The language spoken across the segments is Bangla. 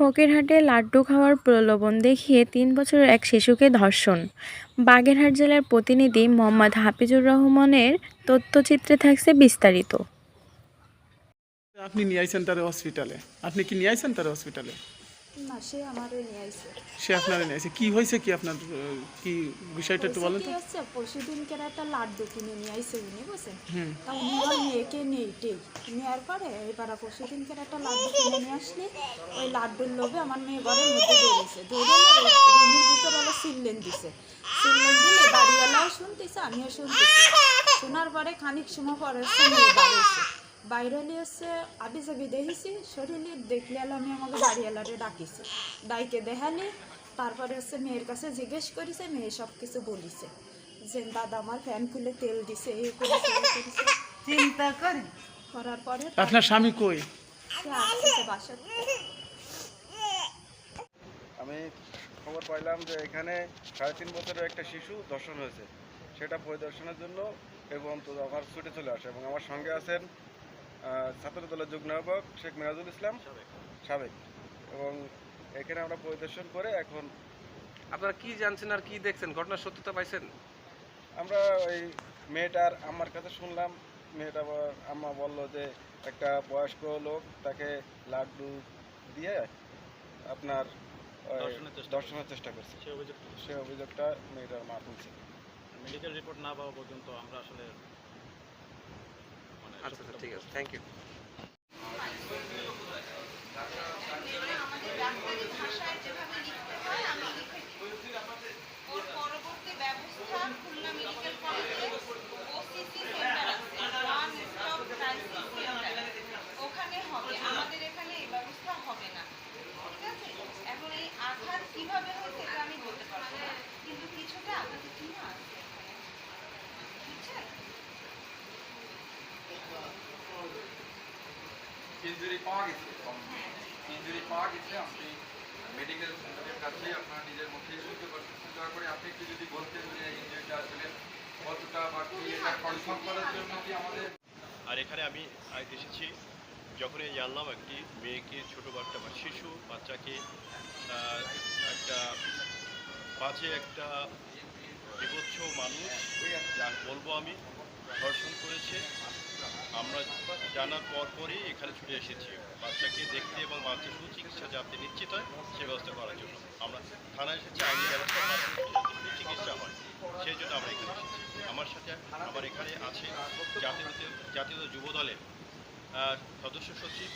ফকিরহাটে লাড্ডু খাওয়ার প্রলোভন দেখিয়ে তিন বছরের এক শিশুকে ধর্ষণ। বাগেরহাট জেলার প্রতিনিধি মোহাম্মদ হাফিজুর রহমানের তথ্যচিত্রে থাকছে বিস্তারিত। আপনি নিয়ে আইছেন তার হসপিটালে আপনি কি নিয়ে আইছেন তার হসপিটালে না সে আমারে নিয়ে আইছে। সে আপনারা নিয়ে আইছে। কি হয়েছে কি আপনার কি বিষয়টা একটু বলেন তো। কি হচ্ছে পরশুদিনকে একটা লাড্ডু কিনে নিয়ে আইছে উনি বুঝছেন? তা উনি আমার মেয়েকে নেই টেই নেওয়ার পরে এবার পরশুদিনকে একটা লাড্ডু কিনে নিয়ে আসলে ওই লাড্ডুর লোভে আমার মেয়ে ঘরের মধ্যে দৌড়েছে দৌড়ে রুমের ভিতর ওরা সিললেন দিছে। সিললেন দিলে বাড়িওয়ালাও শুনতেছে আমিও শুনতেছি। শোনার পরে খানিক সময় পরে মেয়ে বাড়িয়েছে বাইরে হলে আবি যাবি দেখেছি শরীরে দেখলে আমি আমাকে বাড়িওয়ালারে ডাকিছি। ডাইকে দেখালি তারপরে হচ্ছে মেয়ের কাছে জিজ্ঞেস করেছে মেয়ে সব কিছু বলিছে। যে দাদা আমার ফ্যান খুলে তেল দিছে এই করেছে চিন্তা করি। করার পরে আপনার স্বামী কই? আমি খবর পাইলাম যে এখানে সাড়ে তিন বছরের একটা শিশু দর্শন হয়েছে। সেটা পরিদর্শনের জন্য এবং তো আমার ছুটে চলে আসে এবং আমার সঙ্গে আছেন ছাত্র দলের যুগ্ম আহ্বায়ক শেখ মিরাজুল ইসলাম সাবেক। এবং এখানে আমরা পরিদর্শন করে এখন আপনারা কি জানছেন আর কি দেখছেন? ঘটনার সত্যতা পাইছেন? আমরা ওই মেয়েটার আম্মার কাছে শুনলাম। মেয়েটা আবার আম্মা বলল যে একটা বয়স্ক লোক তাকে লাড্ডু দিয়ে আপনার দর্শনের চেষ্টা করছে। সে অভিযোগ সে অভিযোগটা মেয়েটার মা তুলছে মেডিকেল রিপোর্ট না পাওয়া পর্যন্ত আমরা আসলে আচ্ছা আচ্ছা ঠিক আছে। থ্যাংক ইউ ওর পরবর্তী ব্যবস্থা খুলনা মেডিকেল কলেজে ওসিসি সেন্টার আছে ওয়ান স্টপ ক্রাইসিস সেন্টার ওখানে হবে আমাদের এখানে এই ব্যবস্থা হবে না ঠিক আছে এখন এই আঘাত কীভাবে হয়েছে এটা আমি বলতে পারব না কিন্তু কিছুটা আঘাত কিনা আছে এখানে বুঝছেন ইঞ্জুরি পাওয়া গেছে? ইঞ্জুরি পাওয়া গেছে, আপনি মেডিকেল সেন্টারের কাছে আপনার নিজের মধ্যে শুনতে পারতেছেন দয়া করে আপনি একটু যদি বলতেন যে ইঞ্জুরিটা আসলে কতটা বা কি এটা কনফার্ম করার জন্য কি আমাদের আর এখানে আমি এসেছি। যখনই জানলাম একটি মেয়েকে, ছোট বাচ্চা বা শিশু, বাচ্চাকে একটা বাজে একটা বিভৎস মানুষ যা বলব আমি, ধর্ষণ করেছে। আমরা জানার পর পরই এখানে ছুটে এসেছি। বাচ্চাকে দেখতে এবং বাচ্চা সুচিকিৎসা যাতে নিশ্চিত হয়, সে ব্যবস্থা করার জন্য। আমরা থানায় এসেছি, আইনি ব্যবস্থা যাতে সুচিকিৎসা হয়, সেই জন্য আমরা এখানে এসেছি। আমার সাথে আমার এখানে আছে জাতীয় জাতীয় যুব দলের সদস্য সচিব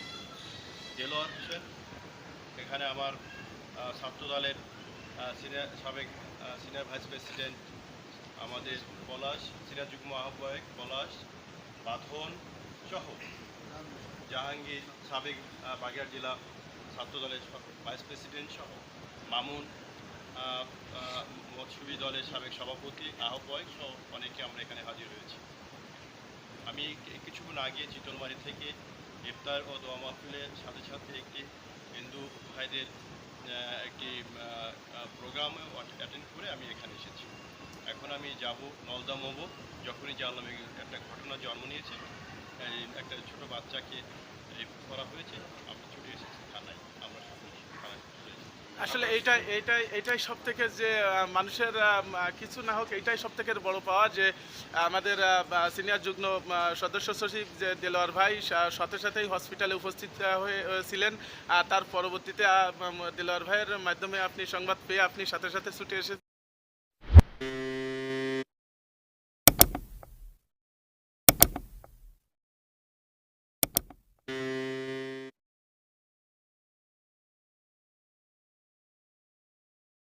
দেলোয়ার হোসেন এখানে আমার ছাত্র দলের সিনিয়র সাবেক সিনিয়র ভাইস প্রেসিডেন্ট, আমাদের পলাশ, সিনিয়র যুগ্ম আহ্বায়ক পলাশ বাঁধন সহ জাহাঙ্গীর সাবেক বাগেরহাট জেলা ছাত্র দলের ভাইস প্রেসিডেন্ট সহ মামুন আহ, দলের সাবেক সভাপতি আহ্বায়ক সহ অনেকে আমরা এখানে হাজির হয়েছি আমি কিছুক্ষণ আগে চিতলমারি থেকে ইফতার ও দোয়া মাহফিলের সাথে সাথে একটি হিন্দু ভাইদের একটি প্রোগ্রামে অ্যাটেন্ড করে আমি এখানে এসেছি। এখন আমি যাব নলদা মোব যখনই জানলাম একটা ঘটনা জন্ম নিয়েছে এই একটা ছোট বাচ্চাকে রেপ করা হয়েছে আমরা ছুটে এসেছি থানায়। আমরা সকলে থানায় আসলে এইটাই এইটাই এইটাই সব থেকে যে মানুষের কিছু না হোক এইটাই সব থেকে বড় পাওয়া যে আমাদের সিনিয়র যুগ্ম সদস্য সচিব যে দেলোয়ার ভাই সাথে সাথেই হসপিটালে উপস্থিত আহ, হয়ে ছিলেন। আর তার পরবর্তীতে দেলোয়ার ভাইয়ের মাধ্যমে আপনি সংবাদ পেয়ে আপনি সাথে সাথে ছুটে এসে